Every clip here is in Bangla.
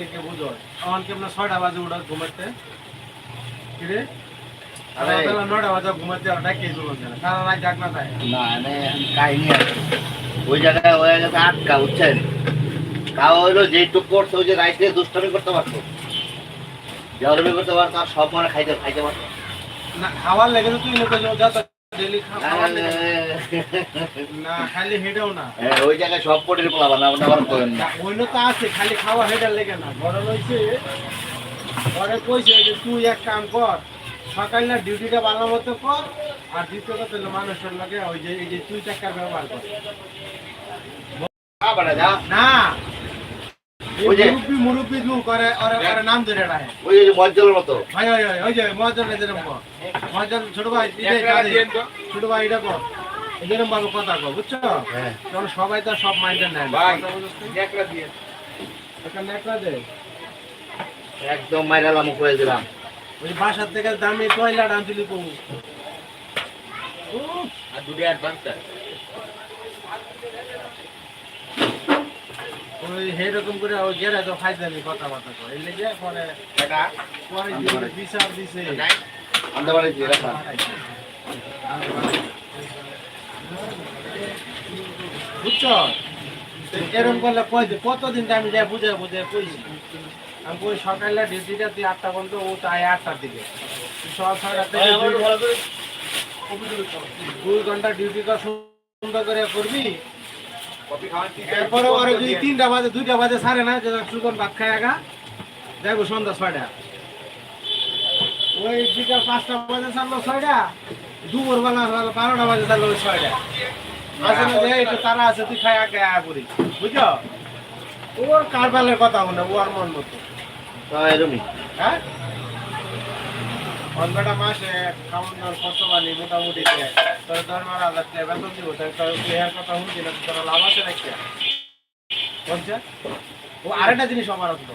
লিখে বুঝো। আমার কেমন ছয়টা বাজে উঠা ঘুমাতে কিরে নয়টা বাজে ঘুমাতে আর ডাকে দিল সারা রাত জাগ না থাকে না কাহিনী আছে ওই জায়গায় হয়ে গেছে আটকা বুঝছেন? তাও হইল যেটুক করছে ওই যে দুষ্টামি করতে পারতো। জলমি করতে পারতো আর সব মানে খাইতে খাইতে পারতো। না খাওয়ার লেগে তো তুই লোক লেগে না খালি হেডেও না। হ্যাঁ, ওই জায়গায় সব পটের পোলাবা না আবার করেন না। অন্য তো আছে খালি খাওয়া হেডের লেগে না। ঘরে রয়েছে ঘরে কইছে যে তুই এক কাম কর সকাল না ডিউটিটা ভালো মতো কর আর দ্বিতীয় কথা হলো মানুষের লগে ওই যে এই যে তুই টাকার ব্যবহার কর। না ওই যে- মুরব্বি মুরব্বি দু করে ওরে ওরে নাম ধরে রাখে ওই যে মজ্জলের মতো। ভাই ওই ওই ওই যে মহাজন এদের মহাজন ছোট ভাই এটাই কাজে ছোট ভাই এটা কর। এদের ভাবে কথা কো বুঝছ? হ্যাঁ। কারণ সবাই তো সব মাইন্ডে নেয় ভাই, কথা বুঝছ তো? ন্যাকড়া দিয়ে। একটা নেকড়া দে। একদম মাইরালাম করে দিলাম। ওই বাসার থেকে দামি টয়লেট আনছিলি কো আর দুটো অ্যাডভান্স ওই সেরকম করে ওই গেলে তো আমি কথা বার্তা কর। এই লেগে পরে এটা? পরে বিচার দিছে। আনতে পারি যে রাখা? বুঝছ? এরকম করলে কতদিন আমি যাই বুঝে বুঝে কইছি। আমি কই সকালে ডিউটিটা তুই আটটা পর্যন্ত ও চাই আটটার দিকে। তুই সকাল দুই- ঘণ্টা ডিউটি কর সুন্দর করে করবি। এরপরে ওরে যদি তিনটা বাজে দুইটা বাজে সারে না যে সুগন ভাত খায় আগা দেখব সন্ধ্যা ছয়টা। ওই বিকাল পাঁচটা বাজে ছাড়লো ছয়টা দুপুর বেলা বারোটা বাজে ওই ছয়টা। না যে একটু তারা আছে তুই খাই আগে আয়া করি বুঝছ? ওর কারবালের কথা মনে ওর মন মতো। হ্যাঁ? অন্যটা মাসে খাওয়ান দাওয়ার খরচ বানি মোটামুটি তোর দশ বারো হাজার টাকা বেতন দিব তোর কথা শুনছি না? তোর লাভ আছে নাকি? বলছে? ও আরেকটা জিনিস আমার হতো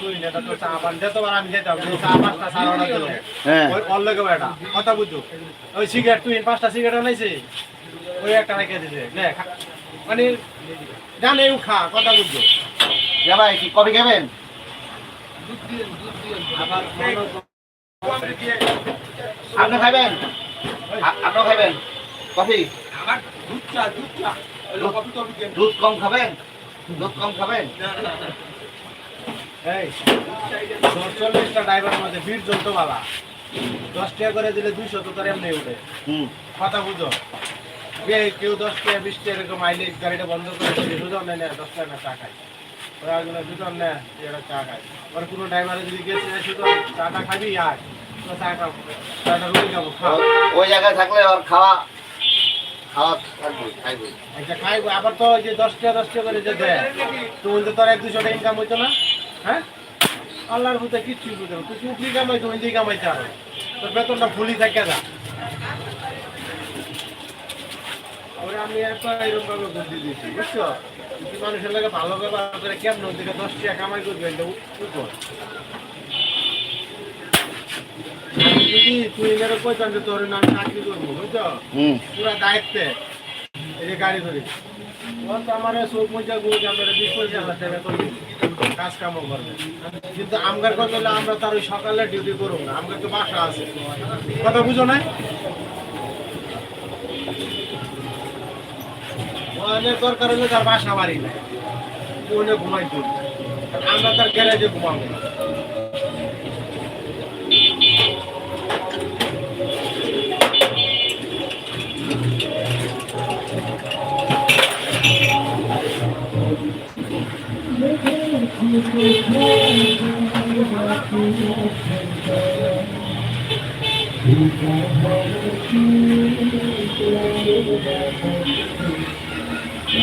তুই নেতা তো চা পান যতবার আমি যেতাম চা পাঁচটা সাড়ে নটা দিল হ্যাঁ। ওই গো কথা ওই সিগারেট তুই পাঁচটা সিগারেট আনাইছে? ওই একটা রেখে দিছে। মানে জানে ও খা কথা বুঝছ? যা ভাই কি কফি খাবেন? আপনিও খাবেন ওই লোক কফি? দুধ কম খাবেন? দুধ কম খাবেন? এই চল্লিশটা ড্রাইভারের মধ্যে ভিড় বাবা দশ টাকা করে দিলে দুইশো তো তোর এমনি উঠে। হুম। কথা বুঝো। কেউ দশ টাকা বিশ টাকা এরকম আইলে গাড়িটা বন্ধ করে নেয় না দশ টাকা চা খায়। ওরা একজন দুজন নেয় এরা চা খায়। ওর কোনো ড্রাইভারে যদি গেছে শুধু চাটা খাবি আয়। ওই জায়গায় থাকলে ওর খাওয়া খাওয়া খাইবো। আবার তো যে দশ টাকা দশ টাকা করে যে দেয়। তুমি তো তোর এক দুশো টাকা ইনকাম হইতো না? হ্যাঁ? আল্লাহর ভূতে কিচ্ছু বুঝতে তুই চুপড়ি কামাই তুমি কামাইতে হবে। তোর বেতনটা ফুলি থাকে না। ওরে আমি এরকম ভাবে বুদ্ধি দিয়েছি বুঝছ? মানুষের লাগে ভালো ব্যবহার করে কেমন ওদিকে দশ টাকা কামাই করবে এটা উপর। তুই এনারে কইতাম যে তোর নাম চাকরি করব বুঝছ? পুরা দায়িত্বে এই যে গাড়ি ধরি। ওর তো আমার সব পয়সা গুলো আমরা বিশ পয়সা করবি কাজ কামও করবে। কিন্তু আমগার কথা হলে আমরা তার ওই সকালে ডিউটি করব না আমগার তো বাসা আছে। কথা বুঝো না ময়নের দরকার হলে তার বাসা বাড়ি নাই ময়নে ঘুমাই দিল আমরা তার গ্যারেজে ঘুমাবো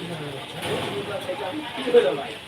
করে নিই ভাই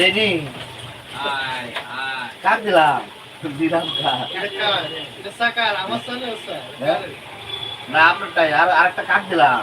Training কার দিলাম দিলাম না আপনারটাই আর আরেকটা কাক দিলাম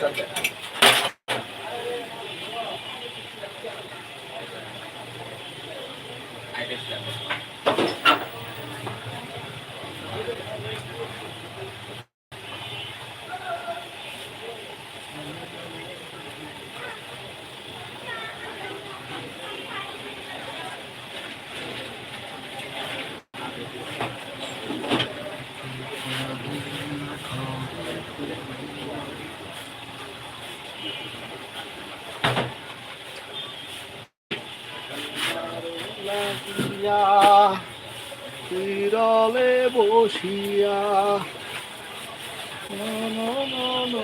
かみたいな。বিরলে বসিয়া। ন, ন,